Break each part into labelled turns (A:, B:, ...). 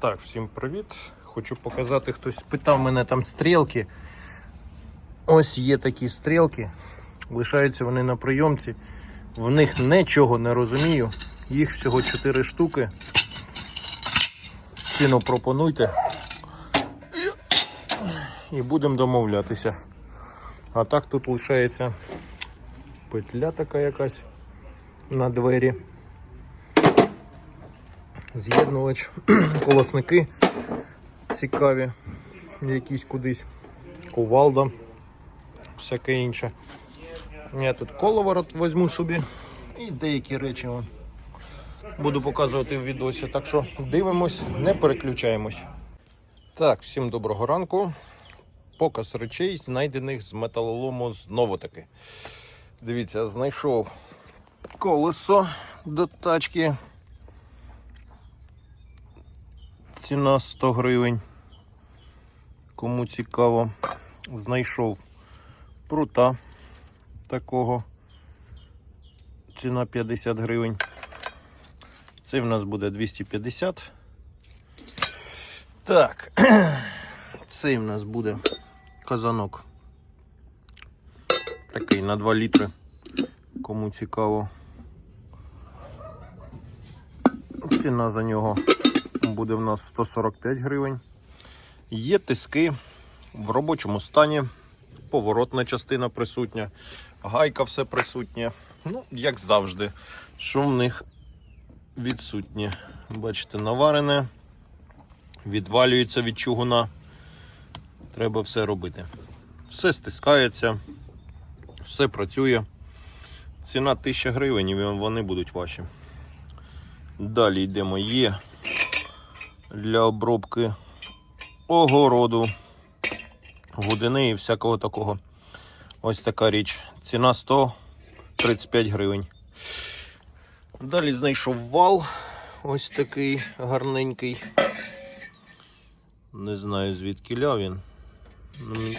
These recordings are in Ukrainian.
A: Так, всім привіт. Хочу показати, хтось питав мене там стрілки. Ось є такі стрілки. Лишаються вони на прийомці. В них нічого не розумію. Їх всього 4 штуки. Ціну пропонуйте. І будемо домовлятися. А так тут лишається петля така якась на двері. З'єднувач, колосники цікаві, якісь кудись, кувалда, всяке інше. Я тут коловорот візьму собі і деякі речі вон буду показувати в відосі. Так що дивимось, не переключаємось. Так, всім доброго ранку. Показ речей, знайдених з металолому знову таки. Дивіться, знайшов колесо до тачки. Ціна 100 гривень. Кому цікаво, знайшов прута такого. Ціна 50 гривень. Це в нас буде 250. Так, цей в нас буде казанок. Такий на 2 літри. Кому цікаво. Ціна за нього буде в нас 145 гривень. Є тиски в робочому стані, поворотна частина присутня, гайка все присутнє. Ну, як завжди, що в них відсутнє. Бачите, наварене, відвалюється від чугуна. Треба все робити. Все стискається, все працює. Ціна 1000 гривень і вони будуть ваші. Далі йдемо. Є для обробки огороду, години і всякого такого. Ось така річ. Ціна 135 гривень. Далі знайшов вал. Ось такий гарненький. Не знаю звідки він. Ну, мені-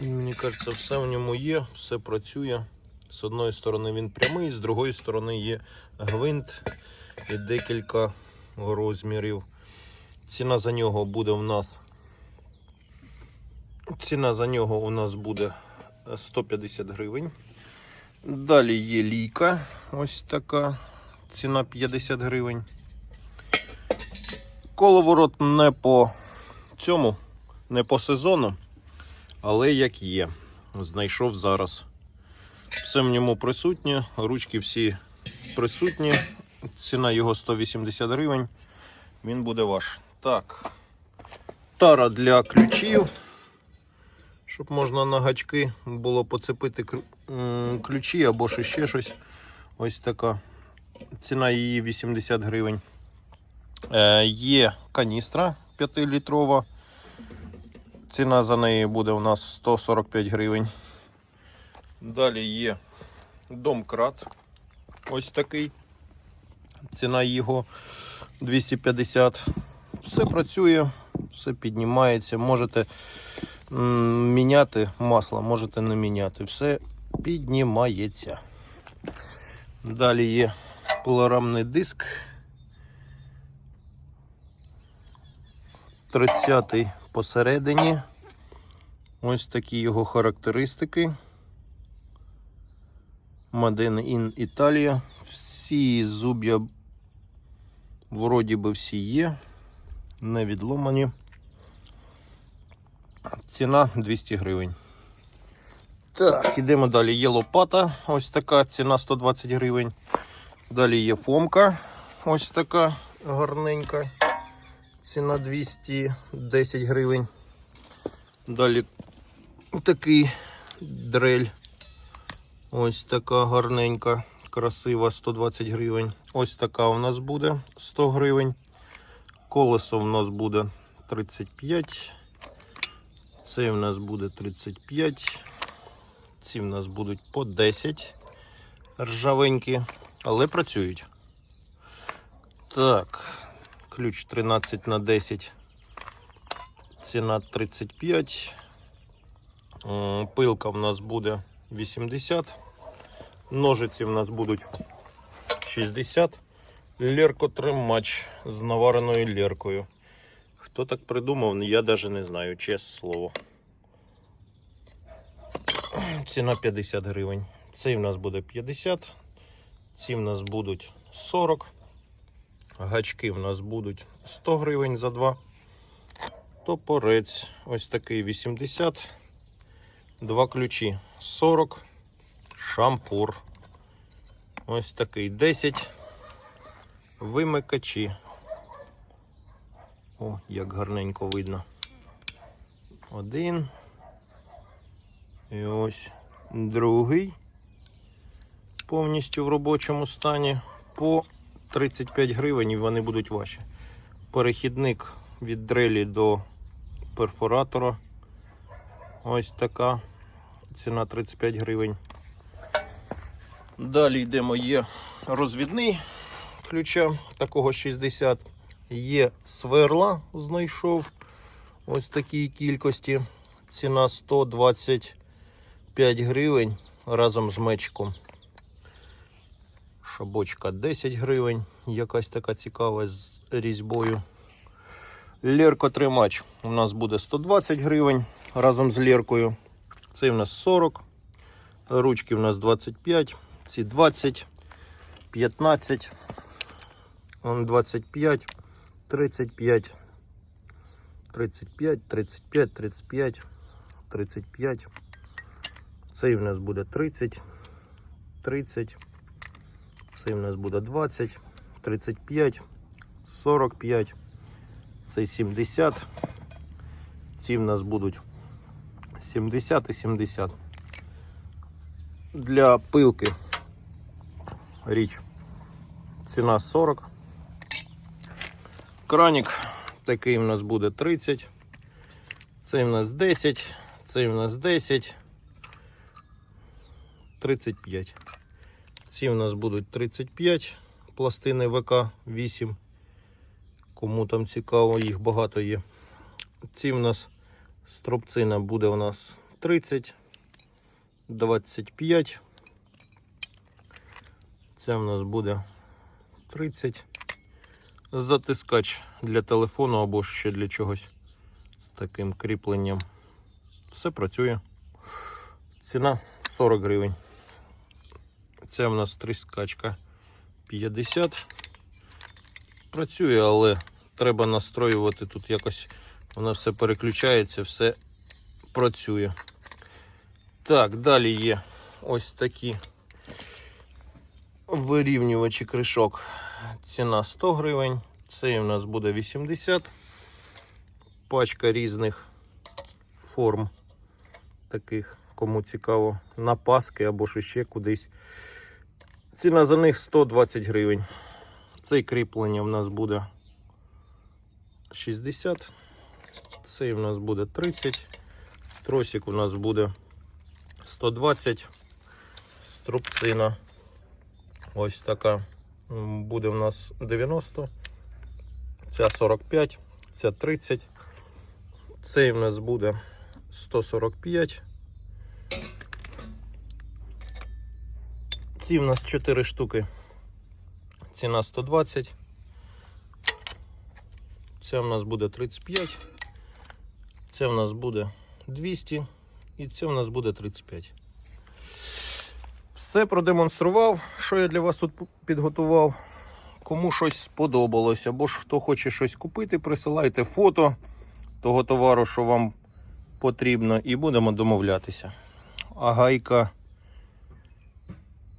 A: Мені кажеться, все в ньому є, все працює. З одної сторони він прямий, з другої сторони є гвинт і декілька розмірів. Ціна за нього буде у нас. Ціна за нього у нас буде 150 гривень. Далі є лійка. Ось така. Ціна 50 гривень. Коловорот не по цьому, не по сезону, але як є. Знайшов зараз. Все в ньому присутнє, ручки всі присутні. Ціна його 180 гривень. Він буде ваш. Так. Тара для ключів. Щоб можна на гачки було поцепити ключі або ще щось. Ось така. Ціна її 80 гривень. Е, є каністра 5-літрова. Ціна за неї буде у нас 145 гривень. Далі є домкрат. Ось такий. Ціна його 250. Все працює, все піднімається. Можете міняти масло, можете не міняти. Все піднімається. Далі є пилорамний диск. 30-й посередині. Ось такі його характеристики. Made in Italia. Всі зуб'я вроді би всі є, не відломані. Ціна 200 гривень. Так, ідемо далі. Є лопата, ось така, ціна 120 гривень. Далі є фомка, ось така гарненька. Ціна 210 гривень. Далі такий дрель. Ось така гарненька, красива, 120 гривень. Ось така у нас буде 100 гривень. Колесо у нас буде 35. Це у нас буде 35. Ці в нас будуть по 10 ржавенькі, але працюють. Так, ключ 13 на 10. Ціна 35. Пилка в нас буде 80. Ножиці в нас будуть 60. Леркотримач з навареною леркою. Хто так придумав, я навіть не знаю, чесне слово. Ціна 50 гривень. Цей в нас буде 50, ці в нас будуть 40. Гачки в нас будуть 100 гривень за два. Топорець ось такий 80. Два ключі 40. Шампур. Ось такий 10. Вимикачі. О, як гарненько видно. Один. І ось другий. Повністю в робочому стані. По 35 гривень і вони будуть ваші. Перехідник від дрелі до перфоратора. Ось така. Ціна 35 гривень. Далі йдемо, є розвідний ключа, такого 60. Є сверла, знайшов ось такій кількості. Ціна 125 гривень разом з мечком. Шабочка 10 гривень, якась така цікава з різьбою. Леркотримач у нас буде 120 гривень разом з ліркою. Цей у нас 40. Ручки у нас 25, ці 20, 15, он 25, 35, 35, 35, 35, 35. Цей у нас буде 30, 30. Цей у нас буде 20, 35, 45, цей 70. Ці в нас будуть 70 і 70. Для пилки річ ціна 40. Кранік такий у нас буде 30. Цей у нас 10, цей у нас 10, 35. Ці у нас будуть 35 пластини ВК 8. Кому там цікаво, їх багато є. Ці у нас стропцина буде у нас 30, 25. Це у нас буде 30. Затискач для телефону або ще для чогось з таким кріпленням. Все працює. Ціна 40 гривень. Це в нас тріскачка 50. Працює, але треба настроювати тут якось. Воно все переключається, все працює. Так, далі є ось такі вирівнювачі кришок. Ціна 100 гривень. Цей у нас буде 80. Пачка різних форм таких, кому цікаво, на паски або ж ще кудись. Ціна за них 120 гривень. Цей кріплення в нас буде 60. Цей у нас буде 30. Тросик у нас буде 120. Струбцина. Ось така. Буде у нас 90. Ця 45, ця 30. Цей у нас буде 145. Ці в нас 4 штуки. Ціна 120. Це в нас буде 35. Це в нас буде 200. І це в нас буде 35. Все продемонстрував, що я для вас тут підготував. Кому щось сподобалось, або ж хто хоче щось купити, присилайте фото того товару, що вам потрібно, і будемо домовлятися. А гайка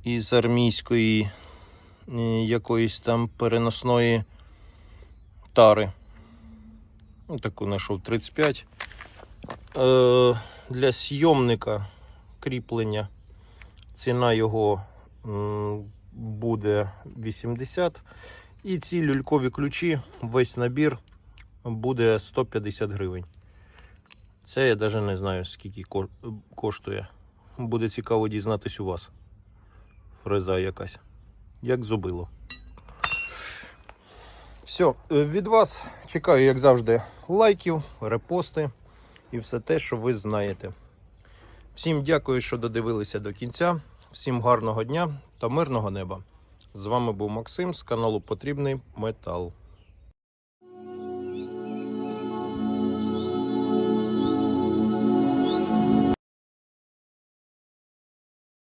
A: із армійської е, якоїсь там переносної тари. Ну, таку знайшов 35. Е, для сйомника кріплення ціна його буде 80. І ці люлькові ключі, весь набір буде 150 гривень. Це я навіть не знаю, скільки коштує. Буде цікаво дізнатись у вас. Фреза якась. Як зубило. Все, від вас чекаю, як завжди, лайків, репости і все те, що ви знаєте. Всім дякую, що додивилися до кінця. Всім гарного дня та мирного неба. З вами був Максим з каналу Потрібний Метал.